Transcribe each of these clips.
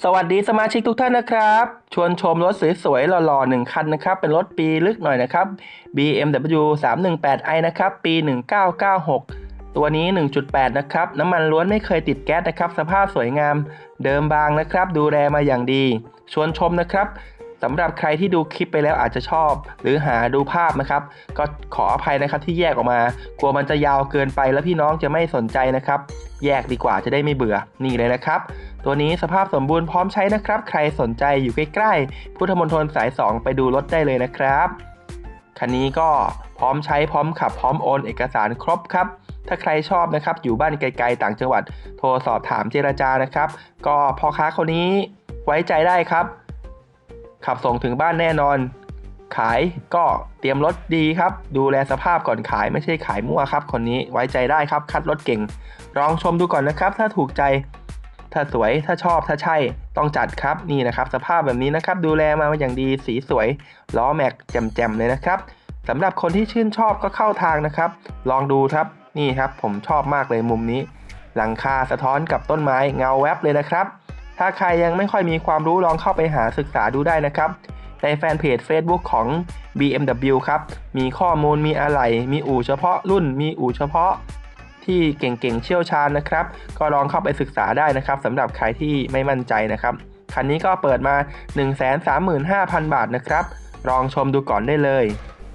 สวัสดีสมาชิกทุกท่านนะครับ ชวนชมรถสวยๆหล่อๆหนึ่งคันนะครับ เป็นรถปีลึกหน่อยนะครับ BMW 318i นะครับ ปี 1996 ตัวนี้ 1.8 นะครับ น้ำมันล้วนไม่เคยติดแก๊สนะครับ สภาพสวยงาม เดิมบางนะครับ ดูแลมาอย่างดี ชวนชมนะครับสำหรับใครที่ดูคลิปไปแล้วอาจจะชอบ หรือหาดูภาพนะครับ ก็ขออภัยนะครับที่แยกออกมา กลัวมันจะยาวเกินไปแล้วพี่น้องจะไม่สนใจนะครับ แยกดีกว่าจะได้ไม่เบื่อนี่เลยนะครับ ตัวนี้สภาพสมบูรณ์พร้อมใช้นะครับ ใครสนใจอยู่ใกล้ๆ พุทธมณฑลสาย 2 ไปดูรถได้เลยนะครับ คันนี้ก็พร้อมใช้พร้อมขับพร้อมโอนเอกสารครบครับ ถ้าใครชอบนะครับ อยู่บ้านไกลๆต่างจังหวัด โทรสอบถามเจราจานะครับ ก็พ่อค้าคนนี้ไว้ใจได้ครับ ขับส่งถึงบ้านแน่นอน ขายก็เตรียมรถดีครับ ดูแลสภาพก่อนขายไม่ใช่ขายมั่วครับ คนนี้ไว้ใจได้ครับ คัดรถเก่งลองชมดูก่อนนะครับ ถ้าถูกใจ ถ้าสวยถ้าชอบถ้าใช่ต้องจัดครับนี่นะครับ สภาพแบบนี้นะครับ ดูแลมาอย่างดีสีสวยล้อแม็กแจ่มๆเลยนะครับสำหรับคนที่ชื่นชอบก็เข้าทางนะครับ ลองดูครับนี่ครับ ผมชอบมากเลยมุมนี้ หลังคาสะท้อนกับต้นไม้เงาแวบเลยนะครับ ถ้าใครยังไม่ค่อยมีความรู้ลองเข้าไปหาศึกษาดูได้นะครับ ในแฟนเพจ Facebook ของ BMW ครับมีข้อมูลมีอะไรมีอู่เฉพาะรุ่น มีอู่เฉพาะ ที่เก่งๆเชี่ยวชาญนะครับ ก็ลองเข้าไปศึกษาได้นะครับสำหรับใครที่ไม่มั่นใจนะครับคันนี้ก็เปิดมา 135,000 บาทนะครับ ลองชมดูก่อนได้เลย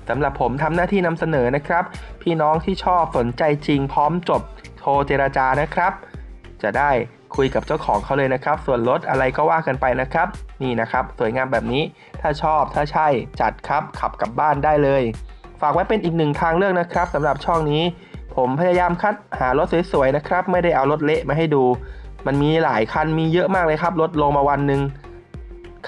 สำหรับผมทำหน้าที่นำเสนอนะครับ พี่น้องที่ชอบสนใจจริงพร้อมจบโทรเจราจานะครับ จะได้คุยกับเจ้าของเขาเลยนะครับ ส่วนลดอะไรก็ว่ากันไปนะครับ นี่นะครับ สวยงามแบบนี้ถ้าชอบถ้าใช่จัดครับขับกลับบ้านได้เลย ฝากไว้เป็นอีกหนึ่งทางเลือกนะครับสำหรับช่องนี้ ผมพยายามคัดหารถสวยๆนะครับ ไม่ได้เอารถเละมาให้ดู มันมีหลายคันมีเยอะมากเลยครับ รถลงมาวันหนึ่ง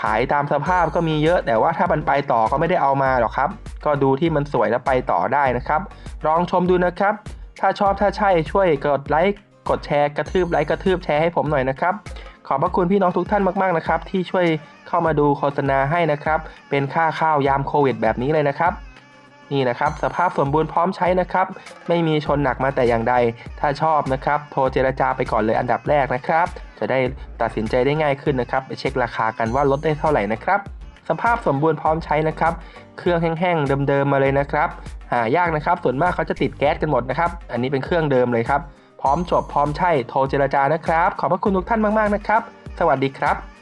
ขายตามสภาพก็มีเยอะ แต่ว่าถ้ามันไปต่อก็ไม่ได้เอามาหรอกครับ ก็ดูที่มันสวยแล้วไปต่อได้นะครับ ลองชมดูนะครับ ถ้าชอบถ้าใช่ช่วยกดไลค์กดแชร์กระทืบไลค์กระทืบแชร์ให้ผมหน่อยนะครับ ขอบพระคุณพี่น้องทุกท่านมากๆนะครับ ที่ช่วยเข้ามาดูโฆษณาให้นะครับ เป็นค่าข้าวยามโควิดแบบนี้เลยนะครับ นี่นะครับสภาพสมบูรณ์พร้อมใช้นะครับ ไม่มีชนหนักมาแต่อย่างใด ถ้าชอบนะครับโทรเจรจาไปก่อนเลยอันดับแรกนะครับ จะได้ตัดสินใจได้ง่ายขึ้นนะครับไปเช็คราคากันว่าลดได้เท่าไหร่นะครับสภาพสมบูรณ์พร้อมใช้นะครับ เครื่องแห้งๆเดิมๆมาเลยนะครับหายากนะครับ ส่วนมากเขาจะติดแก๊สกันหมดนะครับ อันนี้เป็นเครื่องเดิมเลยครับ พร้อมจบพร้อมใช่ โทรเจรจานะครับ ขอบพระคุณทุกท่านมากๆนะครับ สวัสดีครับ